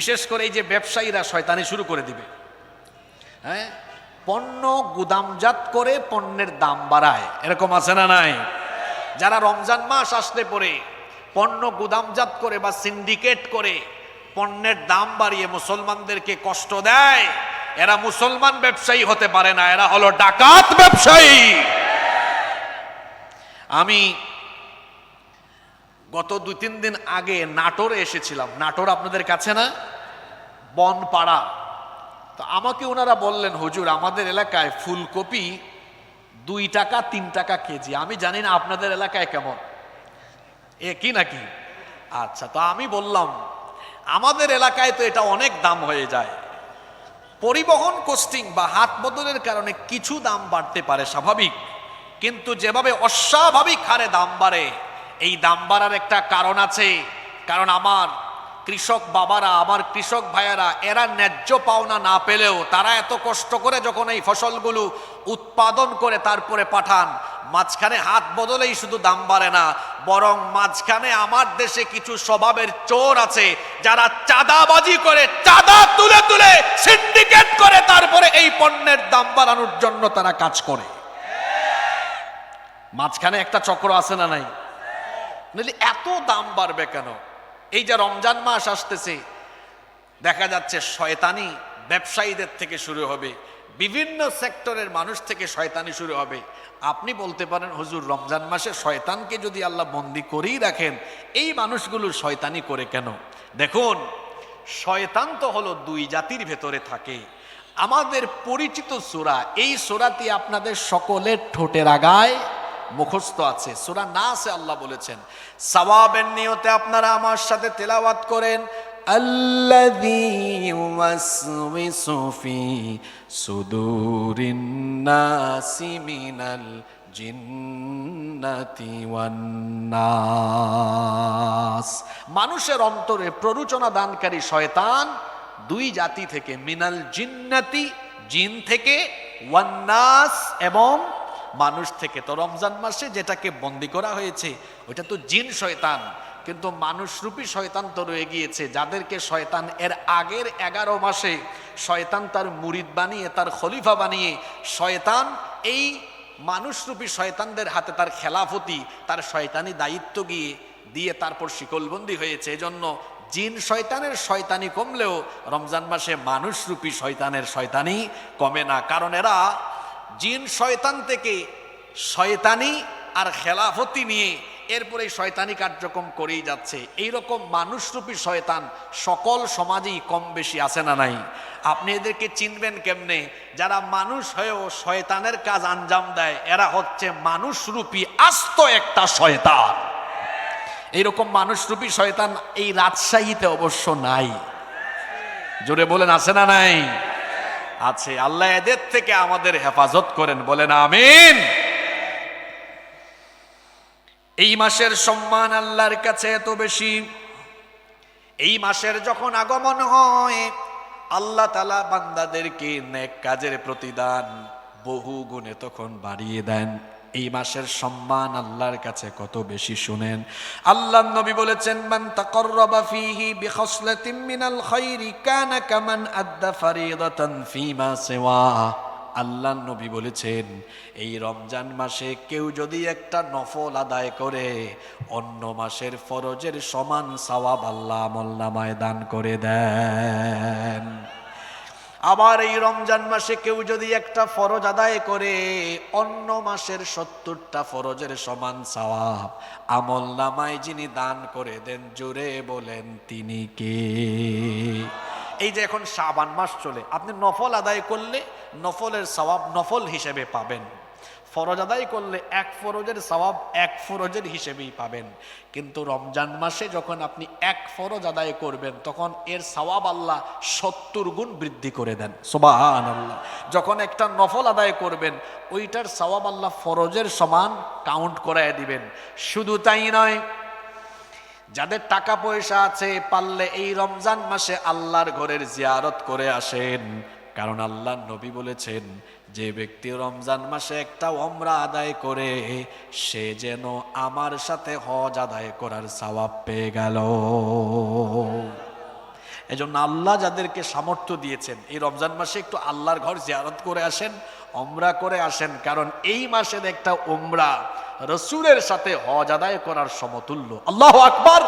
বিশেষ করে এই যে ব্যবসায়ীরা শয়তানি শুরু করে দিবে। হ্যাঁ? পণ্য গুদামজাত করে পণ্যের দাম বাড়ায়। এরকম আছে না নাই? যারা রমজান মাস আসতে পরে পণ্য গুদামজাত করে বা সিন্ডিকেট করে পণ্যের দাম বাড়িয়ে মুসলমানদেরকে কষ্ট দেয়, এরা মুসলমান ব্যবসায়ী হতে পারে না, এরা হলো ডাকাত ব্যবসায়ী। আমি গত দুই তিন দিন আগে নাটোরে এসেছিলাম। নাটোর আপনাদের কাছে না? বনপাড়া। তো আমাকে ওনারা বললেন, হুজুর, আমাদের এলাকায় ফুলকপি দুই টাকা, তিন টাকা কেজি। আমি জানি না আপনাদের এলাকায় কেমন। এ কি নাকি? আচ্ছা তো আমি বললাম, আমাদের এলাকায় তো এটা অনেক দাম হয়ে যায়। পরিবহন কোস্টিং বা হাত বদলের কারণে কিছু দাম বাড়তে পারে, স্বাভাবিক। কিন্তু যেভাবে অস্বাভাবিক হারে দাম বাড়ে, এই দাম বাড়ার একটা কারণ আছে। কারণ আমার কৃষক বাবারা আমার কৃষক ভাইয়েরা, এরা ন্যায্য পাওনা না পেলেও তারা এত কষ্ট করে যখন এই ফসলগুলো উৎপাদন করে তারপরে পাঠান, মাঝখানে হাত বদলেই শুধু দাম বাড়ে না, বরং মাঝখানে আমার দেশে কিছু স্বভাবের চোর আছে যারা চাঁদাবাজি করে, চাঁদা তুলে তুলে সিন্ডিকেট করে তারপরে এই পণ্যের দাম বাড়ানোর জন্য তারা কাজ করে। মাঝখানে একটা চক্র আছে না নাই? এত দাম বাড়বে কেন? এই যে রমজান মাস আসতেছে, দেখা যাচ্ছে শয়তানি ব্যবসায়ীদের থেকে শুরু হবে, বিভিন্ন সেক্টরের মানুষ থেকে শয়তানি শুরু হবে। আপনি বলতে পারেন, হুজুর, রমজান মাসে শয়তানকে যদি আল্লাহ বন্দি করেই রাখেন, এই মানুষগুলো শয়তানি করে কেন? দেখুন, শয়তান তো হলো দুই জাতির ভেতরে থাকে। আমাদের পরিচিত সোরা, এই সোরাটি আপনাদের সকলের ঠোঁটের আগায়। মুখস্থ আছে সুরা না আছে আল্লাহ বলেছেন সওয়াবের নিয়তে আপনারা আমার সাথে তেলাওয়াত করেন الذي يوسوس في صدور الناس من الجنة والناس মানুষের অন্তরে প্ররোচনা দানকারী শয়তান দুই জাতি থেকে মিনাল জিন্নাতি জিন থেকে ওয়ান্নাস এবং মানুষ থেকে তো রমজান মাসে যেটাকে বন্দি করা হয়েছে, ওইটা তো জিন শয়তান। কিন্তু মানুষরূপী শয়তান তো রয়ে গিয়েছে, যাদেরকে শয়তান এর আগের এগারো মাসে শয়তান তার মুরিদ বানিয়ে, তার খলিফা বানিয়ে, শয়তান এই মানুষরূপী শয়তানদের হাতে তার খেলাফতি, তার শয়তানি দায়িত্ব গিয়ে দিয়ে তারপর শিকলবন্দি হয়েছে। এজন্য জিন শয়তানের শয়তানি কমলেও রমজান মাসে মানুষরূপী শয়তানের শয়তানি কমে না। কারণ এরা জিন শয়তান থেকে শয়তানি আর খেলাফতি নিয়ে এরপরে শয়তানি কার্যক্রম করেই যাচ্ছে। এইরকম মানুষরূপী শয়তান সকল সমাজেই কম বেশি আছে না নাই? আপনি এদেরকে চিনবেন কেমনে? যারা মানুষ হয়েও শয়তানের কাজ আঞ্জাম দেয়, এরা হচ্ছে মানুষরূপী আস্ত একটা শয়তান। এইরকম মানুষরূপী শয়তান এই রাজশাহীতে অবশ্য নাই। জোরে বলেন, আছে না নাই? আছে। আল্লাহ এদের থেকে আমাদের হেফাজত করেন, বলেন আমিন। এই মাসের সম্মান আল্লাহর কাছে এত বেশি। এই মাসের যখন আগমন হয়, আল্লাহ তালা বান্দাদেরকে নেক কাজের প্রতিদান বহু গুণে তখন বাড়িয়ে দেন। এই মাসের সম্মান আল্লাহর কাছে কত বেশি শুনেন। আল্লাহ নবী বলেছেন, মান তাকাররাবা ফীহি বিখসলাতিন মিনাল খাইরি কানা কামান আদ্দা ফারিদাতান ফীমা সিওয়া। আল্লাহ নবী বলেছেন, এই রমজান মাসে কেউ যদি একটা নফল আদায় করে, অন্য মাসের ফরজের সমান সওয়াব আল্লাহ আমলনামায় দান করে দেন। আবার এই রমজান মাসে কেউ যদি একটা ফরজ আদায় করে, অন্য মাসের সত্তরটা ফরজের সমান সওয়াব। আমল নামায় যিনি দান করে দেন, জোরে বলেন তিনি কে? এই যে এখন সাবান মাস চলে, আপনি নফল আদায় করলে নফলের সওয়াব নফল হিসেবে পাবেন। ফরজ আদায় করলে এক ফরজের সওয়াব এক ফরজের হিসেবেই পাবেন। কিন্তু রমজান মাসে যখন আপনি এক ফরজ আদায় করবেন, তখন এর সওয়াব আল্লাহ সত্তর গুণ বৃদ্ধি করে দেন। সোবাহান আল্লাহ যখন একটা নফল আদায় করবেন, ওইটার সওয়াব আল্লাহ ফরজের সমান কাউন্ট করায় দিবেন। শুধু তাই নয়, যাদের টাকা পয়সা আছে, পারলে এই রমজান মাসে আল্লাহর ঘরের জিয়ারত করে আসেন। কারণ আল্লাহ নবী বলেছেন, যে ব্যক্তি রমজান মাসে একটা অমরা আদায় করে, সে যেন আমার সাথে হজ আদায় করার সওয়াব পেয়ে গেল। এজন্য আল্লাহ যাদেরকে সামর্থ্য দিয়েছেন, এই রমজান মাসে একটু আল্লাহর ঘর জিয়ারত করে আসেন অমরা করে আসেন, কারণ এই মাসের একটা ওমরা রসুলের সাথে হজ আদায় করার সমতুল্য। আল্লাহ আকবার!